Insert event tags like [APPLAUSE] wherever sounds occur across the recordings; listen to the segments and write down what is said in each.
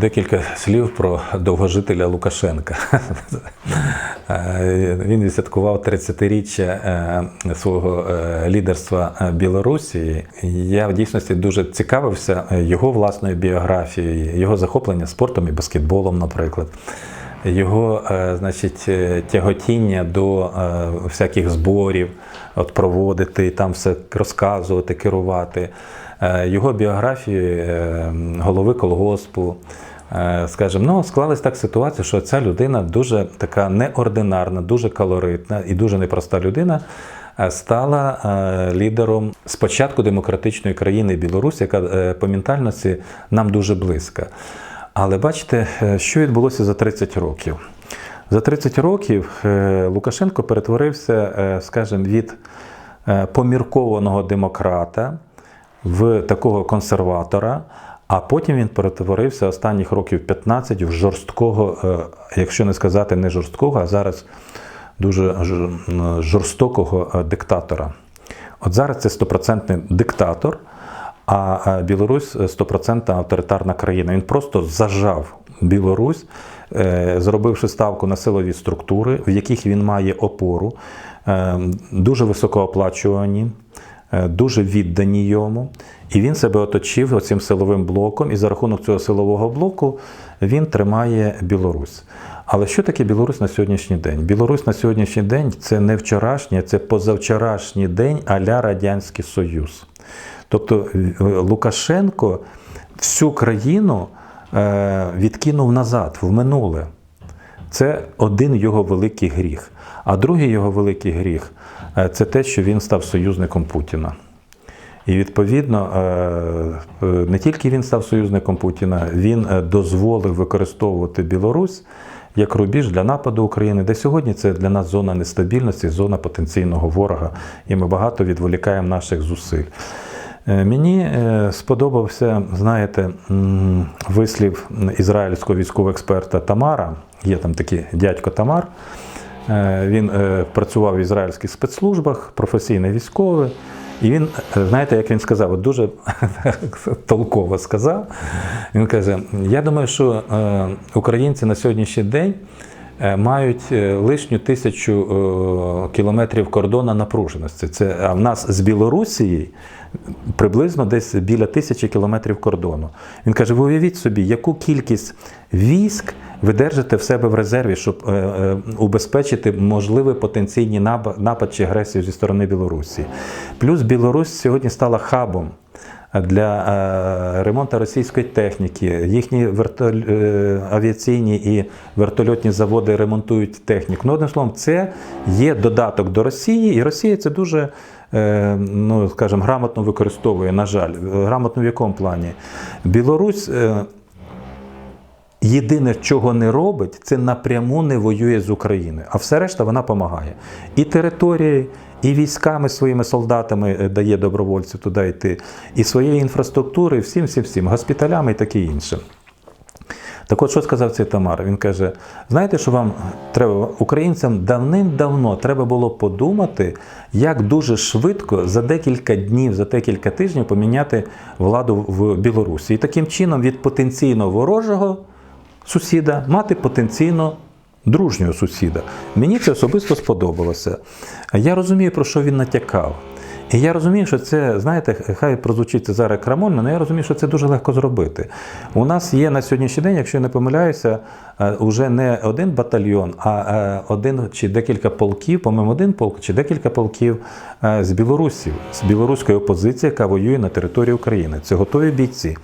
Декілька слів про довгожителя Лукашенка. Е, Він відсвяткував 30-річчя е, свого е, лідерства Білорусі. Я в дійсності дуже цікавився його власною біографією, його захоплення спортом і баскетболом, наприклад. Його, значить, тяготіння до всяких зборів, от проводити, там все розказувати, керувати. Е, Його біографії е, голови колгоспу. Е, Скажімо, ну склалась так ситуація, що ця людина дуже така неординарна, дуже калоритна і дуже непроста людина. Стала лідером спочатку демократичної країни Білорусь, яка по ментальності нам дуже близька. Але бачите, що відбулося за 30 років. За 30 років Лукашенко перетворився, скажімо, від поміркованого демократа в такого консерватора, а потім він перетворився останніх років 15 в жорсткого, е, якщо не сказати не жорсткого, а зараз дуже жорстокого е, диктатора. От зараз це стопроцентний диктатор, а е, Білорусь стопроцентна авторитарна країна. Він просто зажав Білорусь, зробивши ставку на силові структури, в яких він має опору, дуже високооплачувані, дуже віддані йому. І він себе оточив оцим силовим блоком, і за рахунок цього силового блоку він тримає Білорусь. Але що таке Білорусь на сьогоднішній день? Білорусь на сьогоднішній день це не вчорашній, це позавчорашній день а-ля Радянський Союз. Тобто е, Лукашенко всю країну е, відкинув назад, в минуле. Це один його великий гріх. А другий його великий гріх е, це те, що він став союзником Путіна. І відповідно е, е, не тільки він став союзником Путіна, він дозволив використовувати Білорусь як рубіж для нападу України, де сьогодні це для нас зона нестабільності, зона потенційного ворога, і ми багато відволікаємо наших зусиль. Мені сподобався, знаєте, вислів ізраїльського військового експерта Тамара. Є там такий дядько Тамар. Е, Він е, працював в ізраїльських спецслужбах, професійний військовий. І він, е, знаєте, як він сказав, дуже [LAUGHS] толково сказав. Він каже: я думаю, що українці на сьогоднішній день мають лишню тисячу кілометрів кордону напруженості. Це, а в нас з Білорусією приблизно десь біля тисячі кілометрів кордону. Він каже: ви уявіть собі, яку кількість військ ви держите в себе в резерві, щоб е, е, убезпечити можливий потенційний напад, чи агресію зі сторони Білорусі. Плюс Білорусь сьогодні стала хабом. Для е, ремонту російської техніки їхні вертоль... е, авіаційні і вертольотні заводи ремонтують техніку. Ну, одним словом, це є додаток до Росії, і Росія це дуже е, ну, скажімо, грамотно використовує, на жаль. Грамотно в якому плані? Білорусь е, Єдине, чого не робить, це напряму не воює з Україною, а все решта вона допомагає. І територією, і військами своїми солдатами е, дає добровольців туди йти, і своєю інфраструктурою, всім, всім, всім, госпіталями і таке інше. Так от, що сказав цей Тамар? Він каже: знаєте, що вам треба українцям давним-давно треба було подумати, як дуже швидко за декілька днів, за декілька тижнів поміняти владу в Білорусі. І таким чином від потенційно ворожого сусіда мати потенційно дружнього сусіда. Мені це особисто сподобалося. Я розумію, про що він натякав. І я розумію, що це, знаєте, хай прозвучить це зараз крамольно, але я розумію, що це дуже легко зробити. У нас є на сьогоднішній день, якщо я не помиляюся, е, уже не один батальйон, а е, один чи декілька полків, по-моєму, один полк чи декілька полків е, з білорусів, з білоруської опозиції, яка воює на території України. Це готові бійці.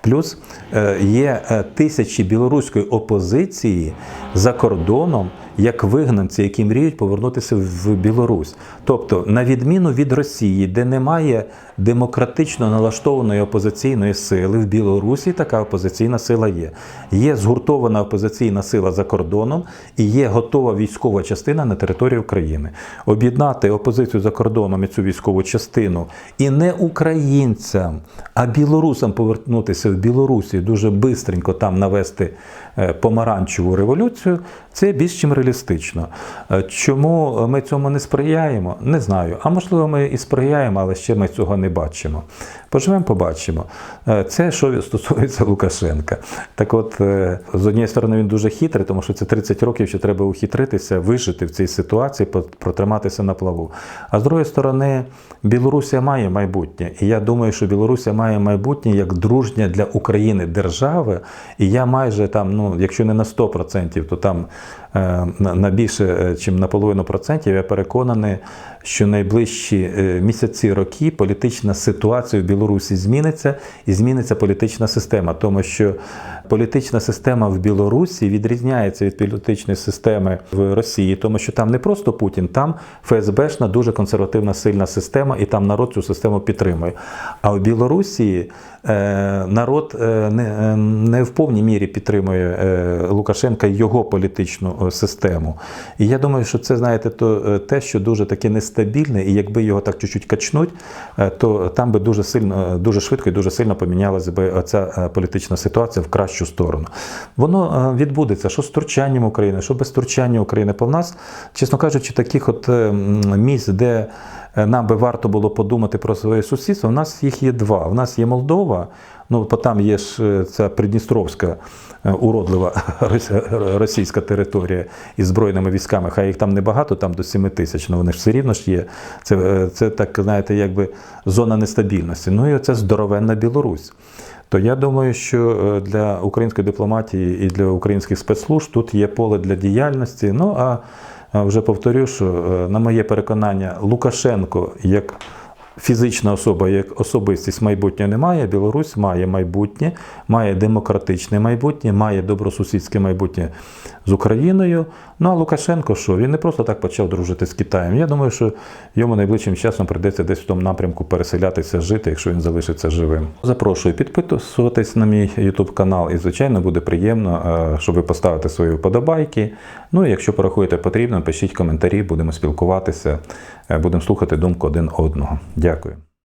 Плюс е, є е, тисячі білоруської опозиції за кордоном, як вигнанці, які мріють повернутися в Білорусь. Тобто, на відміну від Росії, де немає демократично налаштованої опозиційної сили, в Білорусі така опозиційна сила є. Є згуртована опозиційна сила за кордоном і є готова військова частина на території України. Об'єднати опозицію за кордоном і цю військову частину і не українцям, а білорусам повернутися в Білорусі дуже бистренько там навести е, помаранчеву революцію. Це більш чим реалістично. Е, Чому ми цьому не сприяємо? Не знаю. А можливо, ми і сприяємо, але ще ми цього не не бачимо. Поживемо, побачимо. Е, Це що стосується Лукашенка. Так от, е, з однієї сторони, він дуже хитрий, тому що це 30 років, що треба ухитритися, вижити в цій ситуації, протриматися на плаву. А з другої сторони, Білорусія має майбутнє. І я думаю, що Білорусія має майбутнє як дружня для України держави. І я майже там, ну, якщо не на 100%, то там на на більше, ніж на половину процентів, я переконаний, що найближчі е, місяці, роки політична ситуація в Білорусі зміниться і зміниться політична система, тому що політична система в Білорусі відрізняється від політичної системи в Росії, тому що там не просто Путін, там ФСБшна дуже консервативна сильна система, і там народ цю систему підтримує. А в Білорусі е, народ е, не, е, в повній мірі підтримує е, Лукашенка і його політичну е, систему. І я думаю, що це, знаєте, то е, те, що дуже таке нестабільне, і якби його так чуть-чуть качнуть, е, то там би дуже сильно, е, дуже швидко і дуже сильно помінялася би ця політична ситуація в кращу сторону. Воно відбудеться, що з втручанням України, що без втручання України. По в нас, чесно кажучи, таких от місць, де нам би варто було подумати про своє сусідство, у нас їх є два. У нас є Молдова, ну бо там є ж е, ця Придністровська е, уродлива [LAUGHS] російська територія із збройними військами. Хай їх там небагато, там до 7 тисяч, але вони ж все рівно ж є. Це, е, це так, знаєте, якби зона нестабільності. Ну і оце здоровенна Білорусь. То я думаю, що для української дипломатії і для українських спецслужб тут є поле для діяльності. Ну а вже повторю, що на моє переконання, Лукашенко як фізична особа, як особистість майбутнього немає. Білорусь має майбутнє, має демократичне майбутнє, має добросусідське майбутнє з Україною. Ну а Лукашенко що? Він не просто так почав дружити з Китаєм. Я думаю, що йому найближчим часом прийдеться десь в тому напрямку переселятися, жити, якщо він залишиться живим. Запрошую підписуватись на мій YouTube канал, і звичайно буде приємно, е, щоб ви поставите свої вподобайки. Ну і якщо порахуєте потрібно, пишіть коментарі, будемо спілкуватися, е, будемо слухати думку один одного. Дякую.